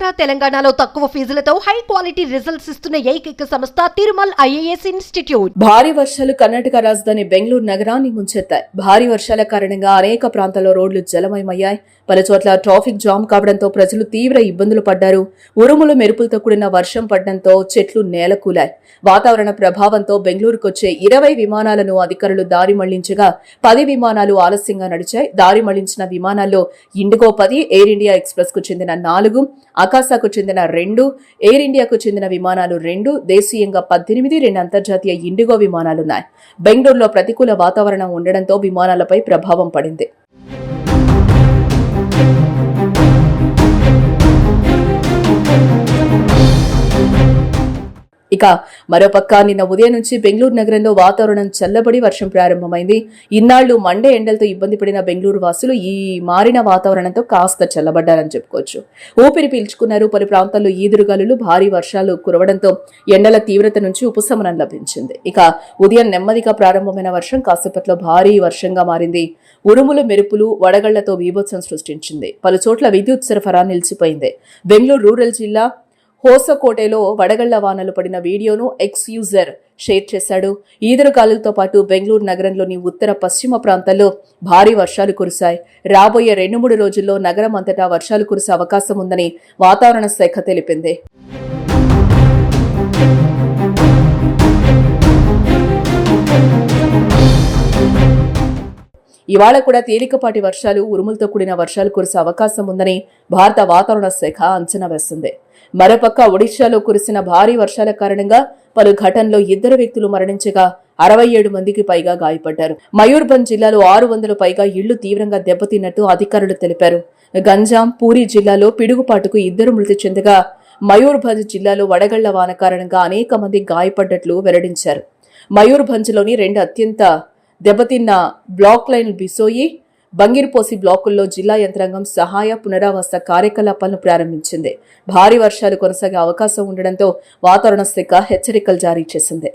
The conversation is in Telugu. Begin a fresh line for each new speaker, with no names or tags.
ఆంధ్ర తెలంగాణలో తక్కువ ఫీజులతో హై క్వాలిటీ రిజల్ట్స్ ఇస్తున్న ఏకైక సంస్థ తిరుమల్ ఐఏఎస్ ఇన్స్టిట్యూట్.
భారీ వర్షాలు కర్ణాటక రాజధాని బెంగళూరు నగరాన్ని ముంచెత్తాయి. భారీ వర్షాల కారణంగా అనేక ప్రాంతాల్లో రోడ్లు జలమయమయ్యాయి. పలు చోట్ల ట్రాఫిక్ జామ్ కావడంతో ప్రజలు తీవ్ర ఇబ్బందులు పడ్డారు. ఉరుములు మెరుపులతో కూడిన వర్షం పడడంతో చెట్లు నేలకూలాయి. వాతావరణ ప్రభావంతో బెంగళూరుకొచ్చే ఇరవై విమానాలను అధికారులు దారి మళ్ళించగా పది విమానాలు ఆలస్యంగా నడిచాయి. దారి మళ్ళించిన విమానాల్లో ఇండిగో పది ఎయిర్ ఇండియా ఎక్స్ప్రెస్కు చెందిన నాలుగు అకాసాకు చెందిన రెండు ఎయిర్ ఇండియాకు చెందిన విమానాలు రెండు దేశీయంగా పద్దెనిమిది రెండు అంతర్జాతీయ ఇండిగో విమానాలున్నాయి. బెంగళూరులో ప్రతికూల వాతావరణం ఉండడంతో విమానాలపై ప్రభావం పడింది. ఇక మరోపక్క నిన్న ఉదయం నుంచి బెంగళూరు నగరంలో వాతావరణం చల్లబడి వర్షం ప్రారంభమైంది. ఇన్నాళ్ళు మండే ఎండలతో ఇబ్బంది పడిన బెంగళూరు వాసులు ఈ మారిన వాతావరణంతో కాస్త చల్లబడ్డారని చెప్పుకోవచ్చు. ఊపిరి పీల్చుకున్నారు. పలు ప్రాంతాల్లో ఈదురుగాలులు భారీ వర్షాలు కురవడంతో ఎండల తీవ్రత నుంచి ఉపశమనం లభించింది. ఇక ఉదయం నెమ్మదిగా ప్రారంభమైన వర్షం కాసేపట్లో భారీ వర్షంగా మారింది. ఉరుములు మెరుపులు వడగళ్ళతో బీభత్సం సృష్టించింది. పలు చోట్ల విద్యుత్ సరఫరా నిలిచిపోయింది. బెంగళూరు రూరల్ జిల్లా హోసకోటేలో వడగళ్ళ వానలు పడిన వీడియోను ఎక్స్ యూజర్ షేర్ చేశాడు. ఈదురుగాలులతో పాటు బెంగళూరు నగరంలోని ఉత్తర పశ్చిమ ప్రాంతాల్లో భారీ వర్షాలు కురిశాయి. రాబోయే రెండు మూడు రోజుల్లో నగరం అంతటా వర్షాలు కురిసే అవకాశం ఉందని వాతావరణ శాఖ తెలిపింది. ఇవాళ కూడా తేలికపాటి వర్షాలు ఉరుములతో కూడిన వర్షాలు కురిసే అవకాశం ఉందని భారత వాతావరణ శాఖ అంచనా వేసింది మరోపక్క ఒడిశాలో కురిసిన భారీ వర్షాల కారణంగా పలు ఘటనలో ఇద్దరు వ్యక్తులు మరణించగా అరవై ఏడు మందికి పైగా గాయపడ్డారు. మయూర్భంజ్ జిల్లాలో ఆరు వందల పైగా ఇళ్ళు తీవ్రంగా దెబ్బతిన్నట్టు అధికారులు తెలిపారు. గంజాం పూరి జిల్లాలో పిడుగుపాటుకు ఇద్దరు మృతి చెందగా మయూర్భంజ్ జిల్లాలో వడగళ్ళ వాన కారణంగా అనేక మంది గాయపడ్డట్లు వెల్లడించారు. మయూర్భంజ్లోని రెండు అత్యంత దెబ్బతిన్న బ్లాక్ లైన్ బిసోయి బంగిర్పోసి బ్లాకుల్లో జిల్లా యంత్రాంగం సహాయ పునరావాస కార్యకలాపాలను ప్రారంభించింది. భారీ వర్షాలు కొనసాగే అవకాశం ఉండడంతో వాతావరణ శాఖ హెచ్చరికలు జారీ చేసింది.